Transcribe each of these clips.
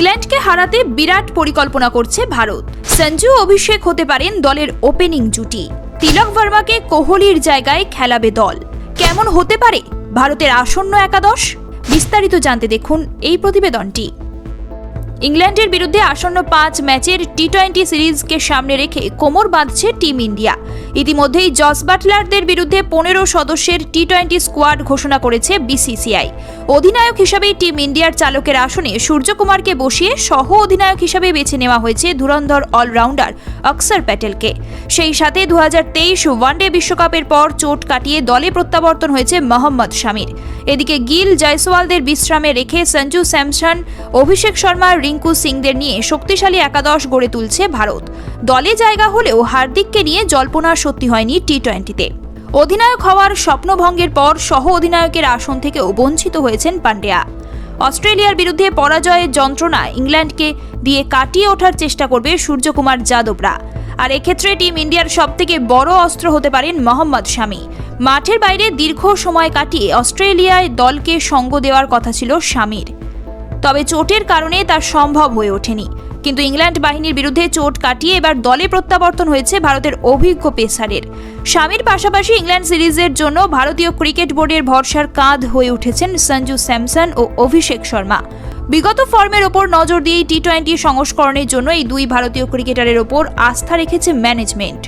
ইংল্যান্ডকে হারাতে বিরাট পরিকল্পনা করছে ভারত। সঞ্জু অভিষেক হতে পারেন দলের ওপেনিং জুটি। তিলক ভার্মাকে কোহলির জায়গায় খেলাবে দল। কেমন হতে পারে? ভারতের আসন্ন একাদশ? বিস্তারিত জানতে দেখুন এই প্রতিবেদনটি। ইংল্যান্ডের বিরুদ্ধে আসন্ন পাঁচ ম্যাচের টি টোয়েন্টি সিরিজকে সামনে রেখে কোমর বাঁধছে টিম ইন্ডিয়া। ইতিমধ্যেই জস বাটলারদের বিরুদ্ধে পনেরো সদস্যের টি টোয়েন্টি স্কোয়াড ঘোষণা করেছে বিসিসিআই অধিনায়ক হিসাবে টিম ইন্ডিয়ার চালকের আসনে সূর্যকুমারকে বসিয়ে সহ অধিনায়ক হিসাবে বেছে নেওয়া হয়েছে ধুরন্ধর অলরাউন্ডার অক্সর প্যাটেলকে। সেই সাথে দু ওয়ানডে বিশ্বকাপের পর চোট কাটিয়ে দলে প্রত্যাবর্তন হয়েছে মোহাম্মদ শামির। এদিকে গিল জয়সওয়ালদের বিশ্রামে রেখে সঞ্জু স্যামসন, অভিষেক শর্মা রিঙ্কু সিংদের নিয়ে শক্তিশালী একাদশ গড়ে তুলছে ভারত। দলে জায়গা হলেও হার্দিককে নিয়ে জল্পনা সত্যি হয়নি টি টোয়েন্টিতে অধিনায়ক হওয়ার স্বপ্নভঙ্গের পর সহ অধিনায়কের আসন থেকেও বঞ্চিত হয়েছেন পান্ডেয়া। অস্ট্রেলিয়ার বিরুদ্ধে পরাজয়ের যন্ত্রণা ইংল্যান্ডকে দিয়ে কাটিয়ে ওঠার চেষ্টা করবে সূর্যকুমার যাদবরা। আর এক্ষেত্রে টিম ইন্ডিয়ার সবথেকে বড় অস্ত্র হতে পারেন মোহাম্মদ শামি। মাঠের বাইরে দীর্ঘ সময় কাটিয়ে অস্ট্রেলিয়ায় দলকে সঙ্গ দেওয়ার কথা ছিল শামির। তবে চোটের কারণে তা সম্ভব হয়ে ওঠেনি। কিন্তু ইংল্যান্ড বাহিনীর বিরুদ্ধে চোট কাটিয়ে এবার দলে প্রত্যাবর্তন হয়েছে ভারতের অভিজ্ঞ পেসারের। স্বামীর পাশাপাশি ইংল্যান্ড সিরিজের জন্য ভারতীয় ক্রিকেট বোর্ডের ভরসার কাঁধ হয়ে উঠেছেন সঞ্জু স্যামসন ও অভিষেক শর্মা। বিগত ফর্মের ওপর নজর দিয়েই টি টোয়েন্টি সংস্করণের জন্য এই দুই ভারতীয় ক্রিকেটারের ওপর আস্থা রেখেছে ম্যানেজমেন্ট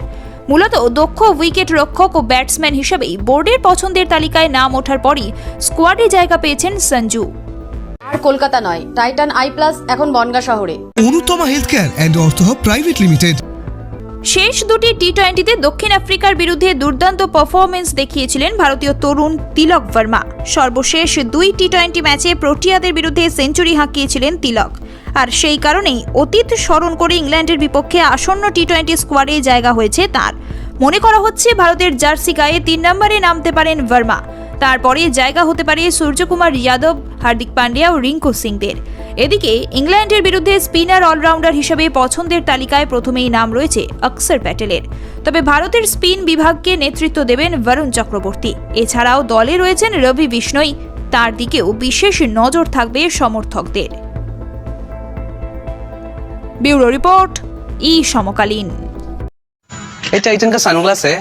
মূলত দক্ষ উইকেট রক্ষক ও ব্যাটসম্যান হিসেবেই বোর্ডের পছন্দের তালিকায় নাম ওঠার পরই স্কোয়াডে জায়গা পেয়েছেন সঞ্জু। আর কলকাতা নয়। টাইটান আই প্লাস এখন বনগা শহরে। Anutama health care and ortho private limited শেষ দুটি টি টোয়েন্টিতে দক্ষিণ আফ্রিকার বিরুদ্ধে দুর্দান্ত পারফরমেন্স দেখিয়েছিলেন ভারতীয় তরুণ তিলক ভার্মা। সর্বশেষ দুই টি টোয়েন্টি ম্যাচে প্রোটিয়াদের বিরুদ্ধে সেঞ্চুরি হাঁকিয়েছিলেন তিলক। আর সেই কারণেই অতীত স্মরণ করে ইংল্যান্ডের বিপক্ষে আসন্ন টি টোয়েন্টি স্কোয়াডে জায়গা হয়েছে তার। মনে করা হচ্ছে ভারতের জার্সি গায়ে তিন নম্বরে নামতে পারেন ভার্মা। তারপরে জায়গা হতে পারে সূর্যকুমার যাদব হার্দিক পান্ডিয়া ও রিঙ্কু সিংদের। এদিকে ইংল্যান্ডের বিরুদ্ধে স্পিনার অলরাউন্ডার হিসেবে পছন্দের তালিকায় প্রথমেই নাম রয়েছে অক্সর প্যাটেলের। তবে ভারতের স্পিন বিভাগকে নেতৃত্ব দেবেন বরুণ চক্রবর্তী। এছাড়াও দলে রয়েছেন রবি বিষ্ণই। তার দিকেও বিশেষ নজর থাকবে সমর্থকদের। ব্যুরো রিপোর্ট, ই সমকালীন। এটা এইটা সানগ্লাস হ্যাঁ